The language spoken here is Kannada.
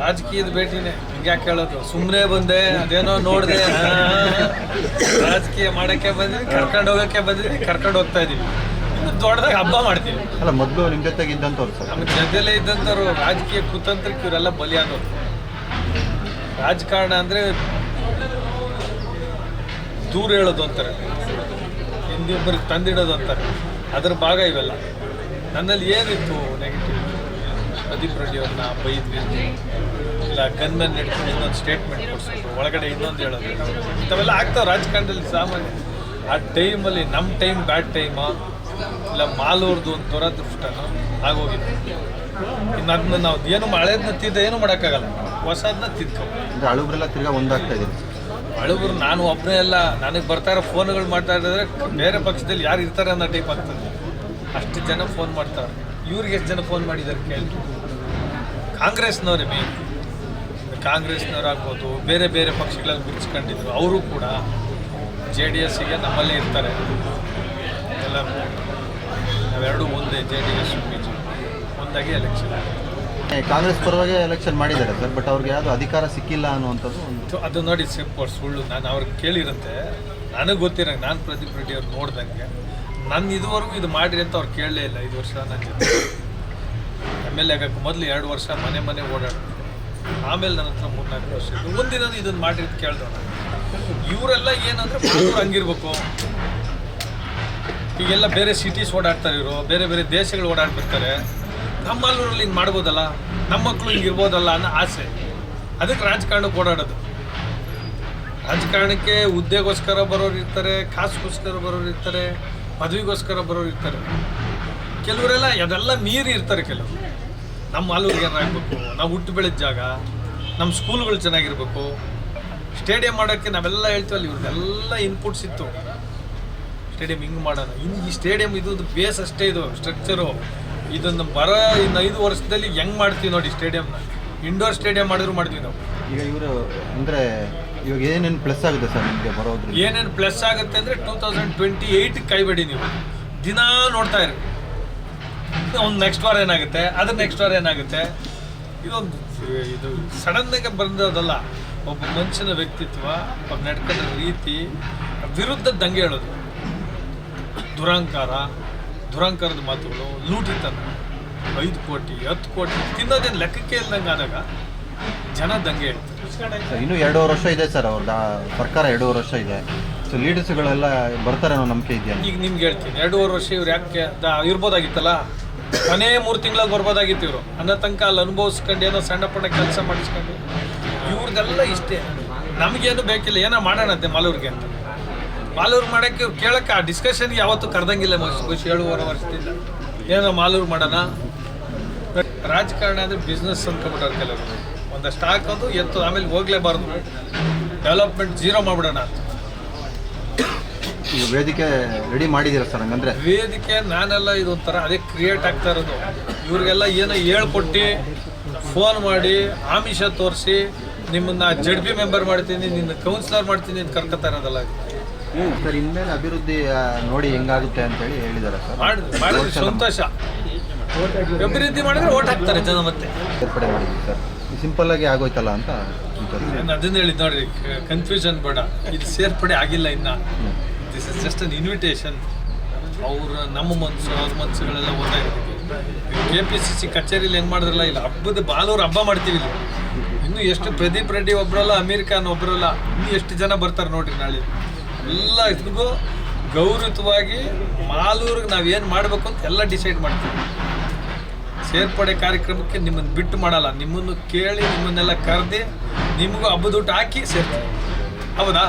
ರಾಜಕೀಯದ ಭೇಟಿನೇ. ಹಿಂಗ್ಯಾಕೆ ಕೇಳೋದು ಸುಮ್ಮನೆ ಬಂದೆ ಅದೇನೋ ನೋಡಿದೆ ರಾಜಕೀಯ ಮಾಡಕ್ಕೆ ಬಂದ್ವಿ ಕರ್ಕೊಂಡು ಹೋಗಕ್ಕೆ ಬಂದ್ವಿ ಕರ್ಕೊಂಡು ಹೋಗ್ತಾ ಇದೀವಿ. ಇನ್ನು ದೊಡ್ಡದಾಗಿ ಹಬ್ಬ ಮಾಡ್ತೀವಿ. ಅಲ್ಲ ಮೊದಲು ನಿಮ್ಮ ಜೊತೆಗೆ ಇದ್ದಂಥವ್ರು ಸರ್. ನಮ್ಮ ಜೊತೆಲೇ ಇದ್ದಂಥವ್ರು ರಾಜಕೀಯ ಕುತಂತ್ರಕ್ಕೆ ಇವರೆಲ್ಲ ಬಲಿಯಾದವ್ರು. ರಾಜಕಾರಣ ಅಂದರೆ ದೂರ ಹೇಳೋದು ಅಂತಾರೆ. ಹಿಂದಿಬ್ಬರಿಗೆ ತಂದಿಡೋದು ಅಂತಾರೆ. ಅದ್ರ ಭಾಗ ಇವೆಲ್ಲ. ನನ್ನಲ್ಲಿ ಏನಿತ್ತು ನೆಗೆಟಿವ್ ಪ್ರದೀಪ್ ರೆಡ್ಡಿ ಅವ್ರನ್ನ ಬೈದ್ವಿ. ಇಲ್ಲ ಗನ್ಮನ್ ಹಿಡ್ಕೊಂಡು ಇನ್ನೊಂದು ಸ್ಟೇಟ್ಮೆಂಟ್ ಕೊಡ್ಸೋದು ಒಳಗಡೆ ಇನ್ನೊಂದು ಹೇಳೋದು. ಇಂಥವೆಲ್ಲ ಆಗ್ತಾವೆ ರಾಜಕಾರಣದಲ್ಲಿ ಸಾಮಾನ್ಯ. ಆ ಟೈಮಲ್ಲಿ ನಮ್ಮ ಟೈಮ್ ಬ್ಯಾಡ್ ಟೈಮ ಇಲ್ಲ ಮಾಲೂರ್ದು ಒಂದು ದುರದೃಷ್ಟನೋ? ಆಗೋಗಿದೆ. ಇನ್ನು ಅದನ್ನ ನಾವು ಏನು ಹಳೇದನ್ನ ತಿದ್ದ ಏನು ಮಾಡೋಕ್ಕಾಗಲ್ಲ. ಹೊಸದನ್ನ ತಿದ್ಕೊಂಡು ಅಂದರೆ ಅಳುಬ್ರೆಲ್ಲ ತಿರ್ಗಾ ಒಂದಾಗ್ತಾ ಇದೆ. ಹಳುಬ್ರು ನಾನು ಒಬ್ಬನೇ ಅಲ್ಲ. ನನಗೆ ಬರ್ತಾ ಇರೋ ಫೋನ್ಗಳು ಮಾಡ್ತಾ ಇದ್ರೆ ಬೇರೆ ಪಕ್ಷದಲ್ಲಿ ಯಾರು ಇರ್ತಾರೆ ಅನ್ನೋ ಟೈಪ್ ಆಗ್ತದೆ. ಅಷ್ಟು ಜನ ಫೋನ್ ಮಾಡ್ತಾರೆ. ಇವ್ರಿಗೆ ಎಷ್ಟು ಜನ ಫೋನ್ ಮಾಡಿದ್ದಾರೆ ಕೇಳಿ. ಕಾಂಗ್ರೆಸ್ನವ್ರೆ ಕಾಂಗ್ರೆಸ್ನವ್ರು ಆಗ್ಬೋದು ಬೇರೆ ಬೇರೆ ಪಕ್ಷಗಳಲ್ಲಿ ಬಿಡಿಸ್ಕೊಂಡಿದ್ರು ಅವರು ಕೂಡ ಜೆ ಡಿ ಎಸ್ಸಿಗೆ ನಮ್ಮಲ್ಲೇ ಇರ್ತಾರೆ. ಎಲ್ಲ ನಾವೆರಡೂ ಒಂದೇ J D S B J ಒಂದಾಗಿ ಎಲೆಕ್ಷನ್ ಕಾಂಗ್ರೆಸ್ ಪರವಾಗಿ ಎಲೆಕ್ಷನ್ ಮಾಡಿದ್ದಾರೆ ಸರ್ ಬಟ್ ಅವ್ರಿಗೆ ಯಾವುದು ಅಧಿಕಾರ ಸಿಕ್ಕಿಲ್ಲ ಅನ್ನುವಂಥದ್ದು ಒಂದು ಅದು ನೋಡಿ ಸಿಪ್ಪ ಸುಳ್ಳು. ನಾನು ಅವ್ರಿಗೆ ಕೇಳಿರುತ್ತೆ. ನನಗೆ ಗೊತ್ತಿರಂಗೆ ನಾನು ಪ್ರದೀಪ್ ರೆಡ್ಡಿ ಅವ್ರು ನೋಡ್ದಂಗೆ. ನನ್ನ ಇದುವರೆಗೂ ಇದು ಮಾಡಿರಿ ಅಂತ ಅವ್ರು ಕೇಳಲೇ ಇಲ್ಲ, ಐದು ವರ್ಷ ನನ್ನ ಜೊತೆ. ಎಂ ಎಲ್ ಆಗಕ್ಕೆ ಮೊದಲು ಎರಡು ವರ್ಷ ಮನೆ ಮನೆ ಓಡಾಡ್ತಿದ್ದೆ. ಆಮೇಲೆ ನನ್ನ ಹತ್ರ ಮೂರ್ನಾಲ್ಕು ವರ್ಷ ಒಂದಿನ ಇದನ್ನು ಮಾಡಿರಿ ಅಂತ ಕೇಳ್ದೋಣ. ಇವರೆಲ್ಲ ಏನಂದ್ರೆ ಮಾಡೋರು ಹಂಗಿರ್ಬೇಕು. ಈಗೆಲ್ಲ ಬೇರೆ ಸಿಟೀಸ್ ಓಡಾಡ್ತಾರೆ ಇವರು, ಬೇರೆ ಬೇರೆ ದೇಶಗಳು ಓಡಾಡ್ಬಿಡ್ತಾರೆ. ನಮ್ಮ ಹಿಂಗೆ ಮಾಡ್ಬೋದಲ್ಲ? ನಮ್ಮ ಮಕ್ಕಳು ಹಿಂಗೆ ಇರ್ಬೋದಲ್ಲ ಅನ್ನೋ ಆಸೆ. ಅದಕ್ಕೆ ರಾಜಕಾರಣಕ್ಕೆ ಓಡಾಡೋದು. ರಾಜಕಾರಣಕ್ಕೆ ಹುದ್ದೆಗೋಸ್ಕರ ಬರೋರು ಇರ್ತಾರೆ, ಕಾಸುಗೋಸ್ಕರ ಬರೋರು ಇರ್ತಾರೆ. ಪದವಿಗೋಸ್ಕರ ಬರೋರು ಇರ್ತಾರೆ. ಕೆಲವರೆಲ್ಲ ಅದೆಲ್ಲ ಮೀರಿ ಇರ್ತಾರೆ ಕೆಲವರು. ನಮ್ಮ ಮಾಲೂರಿಗೆ ಏನಾಗಬೇಕು ನಾವು ಹುಟ್ಟು ಬೆಳೆದ ಜಾಗ, ನಮ್ಮ ಸ್ಕೂಲ್ಗಳು ಚೆನ್ನಾಗಿರ್ಬೇಕು. ಸ್ಟೇಡಿಯಂ ಮಾಡೋಕ್ಕೆ ನಾವೆಲ್ಲ ಹೇಳ್ತೀವಲ್ಲ, ಇವ್ರದ್ದೆಲ್ಲ ಇನ್ಪುಟ್ಸ್ ಇತ್ತು. ಸ್ಟೇಡಿಯಂ ಹಿಂಗೆ ಮಾಡೋಣ. ಹಿಂಗೆ ಈ ಸ್ಟೇಡಿಯಂ ಇದು ಬೇಸ್ ಅಷ್ಟೇ ಇದು ಸ್ಟ್ರಕ್ಚರು ಇದನ್ನು ಬರ, ಇನ್ನು ಐದು ವರ್ಷದಲ್ಲಿ ಹೆಂಗೆ ಮಾಡ್ತೀವಿ ನೋಡಿ ಸ್ಟೇಡಿಯಂನ. ಇಂಡೋರ್ ಸ್ಟೇಡಿಯಂ ಮಾಡಿದ್ರು ಮಾಡ್ತೀವಿ ನಾವು. ಈಗ ಇವರು ಅಂದರೆ ಇವಾಗ ಏನೇನು ಪ್ಲಸ್ ಆಗುತ್ತೆ ಸರ್ ನಿಮಗೆ ಬರೋದು ಏನೇನು ಪ್ಲಸ್ ಆಗುತ್ತೆ ಅಂದರೆ ಟೂ ತೌಸಂಡ್ ಟ್ವೆಂಟಿ ಏಯ್ಟ್ ಕೈಬೇಡಿ ನೀವು. ದಿನ ನೋಡ್ತಾ ಇರಿ. ಒಂದು ನೆಕ್ಸ್ಟ್ ವಾರ ಏನಾಗುತ್ತೆ? ಅದ್ರ ನೆಕ್ಸ್ಟ್ ವಾರ ಏನಾಗುತ್ತೆ? ಇದೊಂದು ಇದು ಸಡನ್ನಾಗಿ ಬಂದದಲ್ಲ, ಒಬ್ಬ ಮನುಷ್ಯನ ವ್ಯಕ್ತಿತ್ವ, ಒಬ್ಬ ನಡ್ಕೊಂಡ ರೀತಿ, ವಿರುದ್ಧ ದಂಗೆ ಹೇಳೋದು. ದುರಂಕಾರ, ದುರಂಕಾರದ ಮಾತುಗಳು, ಲೂಟಿತನ, ಐದು ಕೋಟಿ, ಹತ್ತು ಕೋಟಿ, ತಿನ್ನೋದೇನು ಲೆಕ್ಕಕ್ಕೆ ಇಲ್ದಂಗೆ ಆದಾಗ ಜನ ದಂಗೆ ಹೇಳ್ತಾರೆ. ಇನ್ನೂ ಎರಡೂವರೆ ವರ್ಷ ಇದೆ ಸರ್ ಅವ್ರ ಸರ್ಕಾರ ಎರಡೂವರೆ ವರ್ಷ ಇದೆ. ಸೊ ಲೀಡರ್ಸ್ಗಳೆಲ್ಲ ಬರ್ತಾರೆ ಅನ್ನೋ ನಂಬಿಕೆ ಇದೆಯಾ? ಈಗ ನಿಮ್ಗೆ ಹೇಳ್ತೀನಿ, ಎರಡೂವರೆ ವರ್ಷ ಇವ್ರು ಯಾಕೆ ದ- ಇರ್ಬೋದಾಗಿತ್ತಲ್ಲ? ಮನೆ ಮೂರು ತಿಂಗಳಲ್ಲಿ ಬರ್ಬೋದಾಗಿತ್ತು ಇವರು. ಅನ್ನೋ ತನಕ ಅಲ್ಲಿ ಅನುಭವಿಸ್ಕೊಂಡು ಏನೋ ಸಣ್ಣ ಪುಟ್ಟ ಕೆಲಸ ಮಾಡಿಸ್ಕೊಂಡು ಇವ್ರದ್ದೆಲ್ಲ ಇಷ್ಟೇ. ನಮಗೇನು ಬೇಕಿಲ್ಲ, ಏನೋ ಮಾಡೋಣಂತೆ ಮಾಲೂರಿಗೆ ಅಂತ. ಮಾಲೂರು ಮಾಡೋಕ್ಕೆ ಇವ್ರು ಕೇಳಕ್ಕೆ ಆ ಡಿಸ್ಕಷನ್ಗೆ ಯಾವತ್ತೂ ಕರೆದಂಗಿಲ್ಲ ಮನುಷ್ಯ ಏಳುವರೆ ವರ್ಷದಿಂದ. ಏನೋ ಮಾಲೂರು ಮಾಡೋಣ. ರಾಜಕಾರಣ ಅಂದರೆ ಬಿಸ್ನೆಸ್ ಅಂದ್ಕೊಂಬಿಟ್ಟಾರೆ ಕೆಲವರು. ಒಂದಷ್ಟು ಹಾಕೋದು ಎತ್ತು ಆಮೇಲೆ ಹೋಗ್ಲೇಬಾರ್ದು. ಡೆವಲಪ್ಮೆಂಟ್ ಜೀರೋ ಮಾಡ್ಬಿಡೋಣ ಅಂತ. ಈಗ ವೇದಿಕೆ ರೆಡಿ ಮಾಡಿದ್ದೀರಾ ಸರ್ ಹಂಗಂದ್ರೆ? ವೇದಿಕೆ ನಾನೆಲ್ಲ ಇದೊಂಥರ ಅದೇ ಕ್ರಿಯೇಟ್ ಆಗ್ತಾ ಇರೋದು. ಇವ್ರಿಗೆಲ್ಲ ಏನೋ ಹೇಳ್ಕೊಟ್ಟು ಫೋನ್ ಮಾಡಿ ಆಮಿಷ ತೋರಿಸಿ ನಿಮ್ಮನ್ನ ಜಡ್ ಬಿ ಮೆಂಬರ್ ಮಾಡ್ತೀನಿ ನಿನ್ನ ಕೌನ್ಸಿಲರ್ ಮಾಡ್ತೀನಿ ಅಂತ ಕರ್ಕೊತಾ ಇರೋದಲ್ಲ. ಸರ್ ಇನ್ಮೇಲೆ ಅಭಿವೃದ್ಧಿ ನೋಡಿ ಹೆಂಗಾಗುತ್ತೆ ಅಂತೇಳಿ ಹೇಳಿದ್ದಾರೆ ಸರ್. ಮಾಡಿದ್ರು ಮಾಡಿದ್ರೆ ಸಂತೋಷ. ಅಭಿವೃದ್ಧಿ ಮಾಡಿದ್ರೆ ಓಟ್ ಹಾಕ್ತಾರೆ ಜನ ಮತ್ತೆ. ಸೇರ್ಪಡೆ ಮಾಡಿದ್ವಿ ಸರ್. ಸಿಂಪಲ್ ಆಗಿ ಆಗೋಯ್ತಲ್ಲ ಅಂತ ಅದನ್ನ ಹೇಳಿದ್ ನೋಡ್ರಿ ಕನ್ಫ್ಯೂಷನ್ ಬೇಡ. ಇದು ಸೇರ್ಪಡೆ ಆಗಿಲ್ಲ ಇನ್ನ. This is just an invitation ಅವ್ರ, ನಮ್ಮ ಮನಸ್ಸು ಅವ್ರ ಮನ್ಸುಗಳೆಲ್ಲ ಒಂದಾಗಿರುತ್ತೆ ಕೆ ಪಿ ಸಿ ಸಿ ಕಚೇರಿಲಿ ಹೆಂಗ್ ಮಾಡಿದ್ರಲ್ಲ, ಇಲ್ಲ, ಹಬ್ಬದ ಬಾಲೂರು ಹಬ್ಬ ಮಾಡ್ತೀವಿ ಇಲ್ಲಿ. ಇನ್ನು ಎಷ್ಟು ಪ್ರದೀಪ್ ರೆಡ್ಡಿ ಒಬ್ಬರಲ್ಲ ಅಮೀರ್ ಖಾನ್ ಒಬ್ಬರಲ್ಲ ಇನ್ನು ಎಷ್ಟು ಜನ ಬರ್ತಾರೆ ನೋಡ್ರಿ ನಾಳೆ. ಎಲ್ಲ ಇದಕ್ಕೂ ಗೌರವವಾಗಿ ಮಾಲೂರಿಗೆ ನಾವೇನು ಮಾಡಬೇಕು ಅಂತ ಎಲ್ಲ ಡಿಸೈಡ್ ಮಾಡ್ತೀವಿ. ಸೇರ್ಪಡೆ ಕಾರ್ಯಕ್ರಮಕ್ಕೆ ನಿಮ್ಮನ್ನು ಬಿಟ್ಟು ಮಾಡಲ್ಲ. ನಿಮ್ಮನ್ನು ಕೇಳಿ ನಿಮ್ಮನ್ನೆಲ್ಲ ಕರೆದಿ ನಿಮಗೂ ಹಬ್ಬದ ಊಟ ಹಾಕಿ ಸೇರ್ತೀವಿ ಹೌದಾ?